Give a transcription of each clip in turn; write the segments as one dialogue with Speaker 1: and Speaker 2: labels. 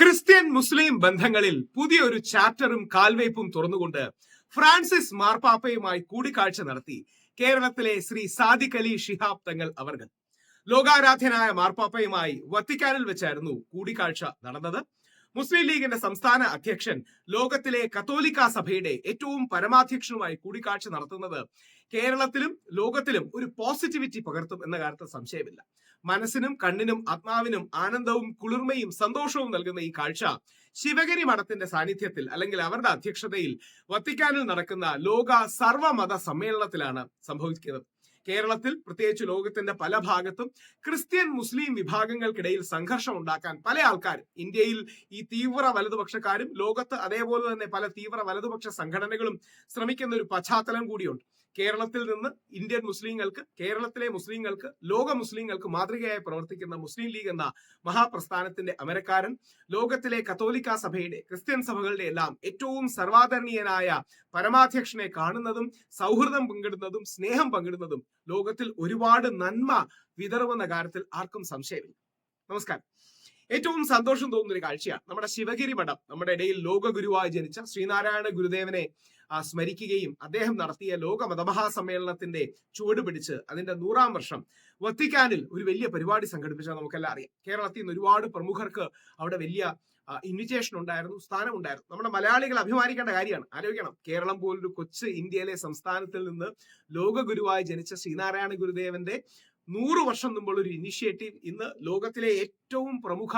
Speaker 1: Christian മുസ്ലിം ബന്ധങ്ങളിൽ പുതിയൊരു ചാപ്റ്ററും കാൽവയ്പും തുറന്നുകൊണ്ട് Francis മാർപ്പാപ്പയുമായി കൂടിക്കാഴ്ച നടത്തി. കേരളത്തിലെ ശ്രീ സാദിഖ് അലി ഷിഹാബ് തങ്ങൾ അവർ ലോകാരാധ്യനായ മാർപ്പാപ്പയുമായി വത്തിക്കാനിൽ വെച്ചായിരുന്നു കൂടിക്കാഴ്ച നടന്നത്. മുസ്ലിം ലീഗിന്റെ സംസ്ഥാന അധ്യക്ഷൻ ലോകത്തിലെ കത്തോലിക്ക സഭയുടെ ഏറ്റവും പരമാധ്യക്ഷനുമായി കൂടിക്കാഴ്ച നടത്തുന്നത് കേരളത്തിലും ലോകത്തിലും ഒരു പോസിറ്റിവിറ്റി പകർത്തും എന്ന കാര്യത്തിൽ സംശയമില്ല. മനസ്സിനും കണ്ണിനും ആത്മാവിനും ആനന്ദവും കുളിർമയും സന്തോഷവും നൽകുന്ന ഈ കാഴ്ച ശിവഗിരി മഠത്തിന്റെ സാന്നിധ്യത്തിൽ അല്ലെങ്കിൽ അവരുടെ അധ്യക്ഷതയിൽ വത്തിക്കാനിൽ നടക്കുന്ന ലോക സർവമത സമ്മേളനത്തിലാണ് സംഭവിക്കുന്നത്. കേരളത്തിൽ പ്രത്യേകിച്ച് ലോകത്തിന്റെ പല ഭാഗത്തും ക്രിസ്ത്യൻ മുസ്ലിം വിഭാഗങ്ങൾക്കിടയിൽ സംഘർഷം ഉണ്ടാക്കാൻ പല ആൾക്കാരും ഇന്ത്യയിൽ ഈ തീവ്ര വലതുപക്ഷക്കാരും ലോകത്ത് അതേപോലെ തന്നെ പല തീവ്ര വലതുപക്ഷ സംഘടനകളും ശ്രമിക്കുന്ന ഒരു പശ്ചാത്തലം കൂടിയുണ്ട്. കേരളത്തിൽ നിന്ന് ഇന്ത്യൻ മുസ്ലിങ്ങൾക്ക് കേരളത്തിലെ മുസ്ലിങ്ങൾക്ക് ലോക മുസ്ലിങ്ങൾക്ക് മാതൃകയായി പ്രവർത്തിക്കുന്ന മുസ്ലിം ലീഗ് എന്ന മഹാപ്രസ്ഥാനത്തിന്റെ അമരക്കാരൻ ലോകത്തിലെ കത്തോലിക്ക സഭയുടെ ക്രിസ്ത്യൻ സഭകളുടെ എല്ലാം ഏറ്റവും സർവാദരണീയനായ പരമാധ്യക്ഷനെ കാണുന്നതും സൗഹൃദം പങ്കിടുന്നതും സ്നേഹം പങ്കിടുന്നതും ലോകത്തിൽ ഒരുപാട് നന്മ വിതറുമെന്ന കാര്യത്തിൽ ആർക്കും സംശയമില്ല. നമസ്കാരം. ഏറ്റവും സന്തോഷം തോന്നുന്ന ഒരു കാഴ്ചയാണ്. നമ്മുടെ ശിവഗിരി മഠം നമ്മുടെ ഇടയിൽ ലോകഗുരുവായി ജനിച്ച ശ്രീനാരായണ ഗുരുദേവനെ സ്മരിക്കുകയും അദ്ദേഹം നടത്തിയ ലോക മതമഹാസമ്മേളനത്തിന്റെ ചുവട് പിടിച്ച് അതിന്റെ നൂറാം വർഷം വത്തിക്കാനിൽ ഒരു വലിയ പരിപാടി സംഘടിപ്പിച്ചാൽ നമുക്കെല്ലാം അറിയാം. കേരളത്തിൽ നിന്ന് ഒരുപാട് പ്രമുഖർക്ക് അവിടെ വലിയ ഇൻവിറ്റേഷൻ ഉണ്ടായിരുന്നു സ്ഥാനം ഉണ്ടായിരുന്നു. നമ്മുടെ മലയാളികൾ അഭിമാനിക്കേണ്ട കാര്യമാണ്. ആലോചിക്കണം. കേരളം പോലൊരു കൊച്ചു ഇന്ത്യയിലെ സംസ്ഥാനത്തിൽ നിന്ന് ലോകഗുരുവായി ജനിച്ച ശ്രീനാരായണ ഗുരുദേവന്റെ നൂറ് വർഷം മുമ്പുള്ള ഒരു ഇനിഷ്യേറ്റീവ് ഇന്ന് ലോകത്തിലെ ഏറ്റവും പ്രമുഖ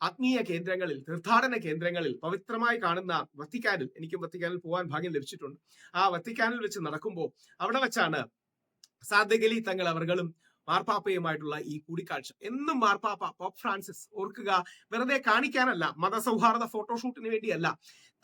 Speaker 1: ആത്മീയ കേന്ദ്രങ്ങളിൽ തീർത്ഥാടന കേന്ദ്രങ്ങളിൽ പവിത്രമായി കാണുന്ന വത്തിക്കാനിൽ എനിക്കും വത്തിക്കാനിൽ പോകാൻ ഭാഗ്യം ലഭിച്ചിട്ടുണ്ട്. ആ വത്തിക്കാനിൽ വെച്ച് നടക്കുമ്പോൾ അവിടെ വെച്ചാണ് സാദഗലി തങ്ങൾ അവർകളും മാർപ്പാപ്പയുമായിട്ടുള്ള ഈ കൂടിക്കാഴ്ച. എന്നും മാർപ്പാപ്പ പോപ്പ് ഫ്രാൻസിസ് ഓർക്കുക വെറുതെ കാണിക്കാനല്ല മതസൗഹാർദ്ദ ഫോട്ടോഷൂട്ടിന് വേണ്ടിയല്ല.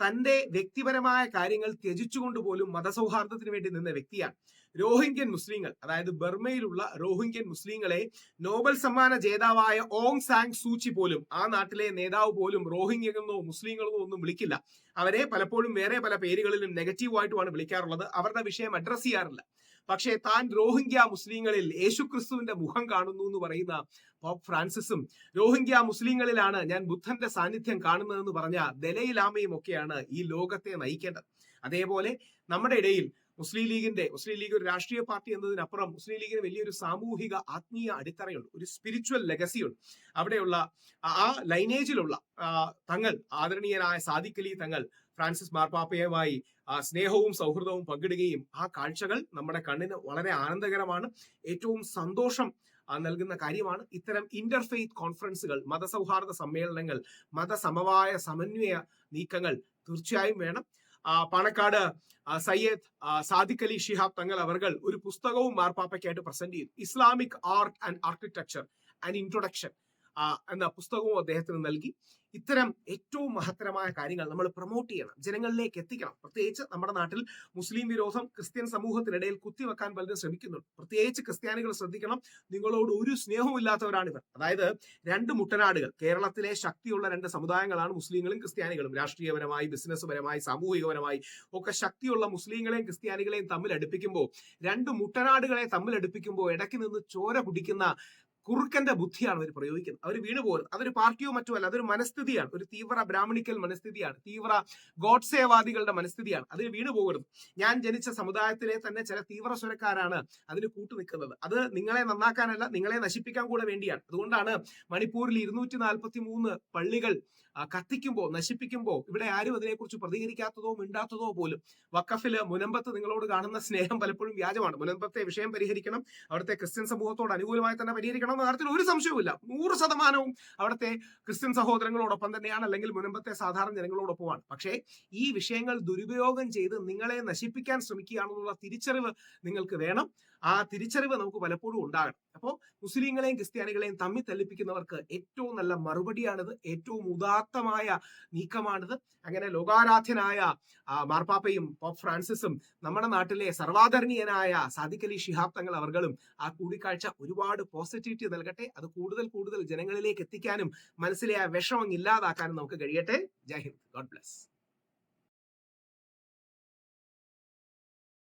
Speaker 1: തന്റെ വ്യക്തിപരമായ കാര്യങ്ങൾ ത്യജിച്ചുകൊണ്ട് പോലും മതസൗഹാർദ്ദത്തിന് വേണ്ടി നിന്ന വ്യക്തിയാണ്. രോഹിംഗ്യൻ മുസ്ലിങ്ങൾ അതായത് ബർമയിലുള്ള രോഹിംഗ്യൻ മുസ്ലിങ്ങളെ നോബൽ സമ്മാന ജേതാവായ ഓങ് സാങ് സൂചി പോലും ആ നാട്ടിലെ നേതാവ് പോലും റോഹിംഗ്യകളെന്നോ മുസ്ലിങ്ങളെന്നോ ഒന്നും വിളിക്കില്ല. അവരെ പലപ്പോഴും വേറെ പല പേരുകളിലും നെഗറ്റീവായിട്ടുമാണ് വിളിക്കാറുള്ളത്. അവരുടെ വിഷയം അഡ്രസ് ചെയ്യാറില്ല. പക്ഷേ താൻ റോഹിംഗ്യ മുസ്ലിങ്ങളിൽ യേശുക്രിസ്തുവിന്റെ മുഖം കാണുന്നു എന്ന് പറയുന്ന പോപ്പ് ഫ്രാൻസിസും റോഹിംഗ്യ മുസ്ലിങ്ങളിലാണ് ഞാൻ ബുദ്ധന്റെ സാന്നിധ്യം കാണുന്നതെന്ന് പറഞ്ഞ ദലൈലാമയും ഒക്കെയാണ് ഈ ലോകത്തെ നയിക്കേണ്ടത്. അതേപോലെ നമ്മുടെ ഇടയിൽ മുസ്ലിം ലീഗിന്റെ മുസ്ലിം ലീഗ് ഒരു രാഷ്ട്രീയ പാർട്ടി എന്നതിനപ്പുറം മുസ്ലിം ലീഗിന് വലിയൊരു സാമൂഹിക ആത്മീയ അടിത്തറയുണ്ട് ഒരു സ്പിരിച്വൽ ലെഗസിയുണ്ട് അവിടെയുള്ള ആ ലൈനേജിലുള്ള തങ്ങൾ ആദരണീയനായ സാദിഖലി തങ്ങൾ ഫ്രാൻസിസ് മാർപ്പാപ്പയുമായി സ്നേഹവും സൗഹൃദവും പങ്കിടുകയും ആ കാഴ്ചകൾ നമ്മുടെ കണ്ണിന് വളരെ ആനന്ദകരമാണ്. ഏറ്റവും സന്തോഷം നൽകുന്ന കാര്യമാണ് ഇത്തരം ഇന്റർഫെയ്ത്ത് കോൺഫറൻസുകൾ മതസൗഹാർദ്ദ സമ്മേളനങ്ങൾ മതസമവായ സമന്വയ നീക്കങ്ങൾ. തീർച്ചയായും വേണം. പാണക്കാട് സയ്യദ് സാദിഖ് അലി ഷിഹാബ് തങ്ങൾ അവർ ഒരു പുസ്തകവും മാർപ്പാപ്പയ്ക്കായിട്ട് പ്രസന്റ് ചെയ്തു. Islamic art and architecture and introduction. എന്ന പുസ്തകവും അദ്ദേഹത്തിന് നൽകി. ഇത്തരം ഏറ്റവും മഹത്തരമായ കാര്യങ്ങൾ നമ്മൾ പ്രൊമോട്ട് ചെയ്യണം. ജനങ്ങളിലേക്ക് എത്തിക്കണം. പ്രത്യേകിച്ച് നമ്മുടെ നാട്ടിൽ മുസ്ലിം വിരോധം ക്രിസ്ത്യൻ സമൂഹത്തിനിടയിൽ കുത്തിവെക്കാൻ പലരും ശ്രമിക്കുന്നുണ്ട്. പ്രത്യേകിച്ച് ക്രിസ്ത്യാനികൾ ശ്രദ്ധിക്കണം. നിങ്ങളോട് ഒരു സ്നേഹവും ഇല്ലാത്തവരാണ് ഇവർ അതായത് രണ്ട് മുട്ടനാടുകൾ. കേരളത്തിലെ ശക്തിയുള്ള രണ്ട് സമുദായങ്ങളാണ് മുസ്ലിങ്ങളും ക്രിസ്ത്യാനികളും. രാഷ്ട്രീയപരമായി ബിസിനസ് പരമായി സാമൂഹികപരമായി ഒക്കെ ശക്തിയുള്ള മുസ്ലിങ്ങളെയും ക്രിസ്ത്യാനികളെയും തമ്മിൽ അടുപ്പിക്കുമ്പോൾ രണ്ട് മുട്ടനാടുകളെ തമ്മിൽ അടുപ്പിക്കുമ്പോൾ ഇടയ്ക്ക് നിന്ന് ചോര കുടിക്കുന്ന കുറുക്കന്റെ ബുദ്ധിയാണ് അവർ പ്രയോഗിക്കുന്നത്. അവർ വീണുപോകുന്നത് അതൊരു പാർട്ടിയോ മറ്റോ അല്ല അതൊരു മനസ്ഥിതിയാണ്. ഒരു തീവ്ര ബ്രാഹ്മണിക്കൽ മനസ്ഥിതിയാണ്. തീവ്ര ഗോഡ്സേവാദികളുടെ മനസ്ഥിതിയാണ്. അതിന് വീണു പോകരുത് ഞാൻ ജനിച്ച സമുദായത്തിലെ തന്നെ ചില തീവ്ര സ്വരക്കാരാണ് അതിന് കൂട്ടുനിൽക്കുന്നത്. അത് നിങ്ങളെ നന്നാക്കാനല്ല നിങ്ങളെ നശിപ്പിക്കാൻ കൂടെ വേണ്ടിയാണ്. അതുകൊണ്ടാണ് മണിപ്പൂരിൽ ഇരുന്നൂറ്റി നാൽപ്പത്തി മൂന്ന് പള്ളികൾ കത്തിക്കുമ്പോൾ നശിപ്പിക്കുമ്പോൾ ഇവിടെ ആരും അതിനെക്കുറിച്ച് പ്രതികരിക്കാത്തതോ മിണ്ടാത്തതോ പോലും വക്കഫിൽ മുനമ്പത്ത് നിങ്ങളോട് കാണുന്ന സ്നേഹം പലപ്പോഴും വ്യാജമാണ്. മുനമ്പത്തെ വിഷയം പരിഹരിക്കണം. അവിടുത്തെ ക്രിസ്ത്യൻ സമൂഹത്തോട് അനുകൂലമായി തന്നെ പരിഹരിക്കണം. എന്ന കാര്യത്തിൽ ഒരു സംശയവുമില്ല. നൂറ് ശതമാനവും അവിടുത്തെ ക്രിസ്ത്യൻ സഹോദരങ്ങളോടൊപ്പം തന്നെയാണ് അല്ലെങ്കിൽ മുൻപത്തെ സാധാരണ ജനങ്ങളോടൊപ്പമാണ് പക്ഷേ ഈ വിഷയങ്ങൾ ദുരുപയോഗം ചെയ്ത് നിങ്ങളെ നശിപ്പിക്കാൻ ശ്രമിക്കുകയാണെന്നുള്ള തിരിച്ചറിവ് നിങ്ങൾക്ക് വേണം. ആ തിരിച്ചറിവ് നമുക്ക് പലപ്പോഴും ഉണ്ടാകണം. അപ്പോൾ മുസ്ലിങ്ങളെയും ക്രിസ്ത്യാനികളെയും തമ്മിൽ തല്ലിപ്പിക്കുന്നവർക്ക് ഏറ്റവും നല്ല മറുപടിയാണിത്. ഏറ്റവും ഉദാത്തമായ നീക്കമാണിത്. അങ്ങനെ ലോകാരാധ്യനായ മാർപ്പാപ്പയും പോപ്പ് ഫ്രാൻസിസും നമ്മുടെ നാട്ടിലെ സർവാധരണീയനായ സാദിഖ് അലി ഷിഹാബ് തങ്ങൾ അവർകളും ആ കൂടിക്കാഴ്ച ഒരുപാട് പോസിറ്റിവിറ്റി നൽകട്ടെ. അത് കൂടുതൽ കൂടുതൽ ജനങ്ങളിലേക്ക് എത്തിക്കാനും മനസ്സിലെ ആ വിഷമം ഇല്ലാതാക്കാനും നമുക്ക് കഴിയട്ടെ. ജയ് ഹിന്ദ്. God bless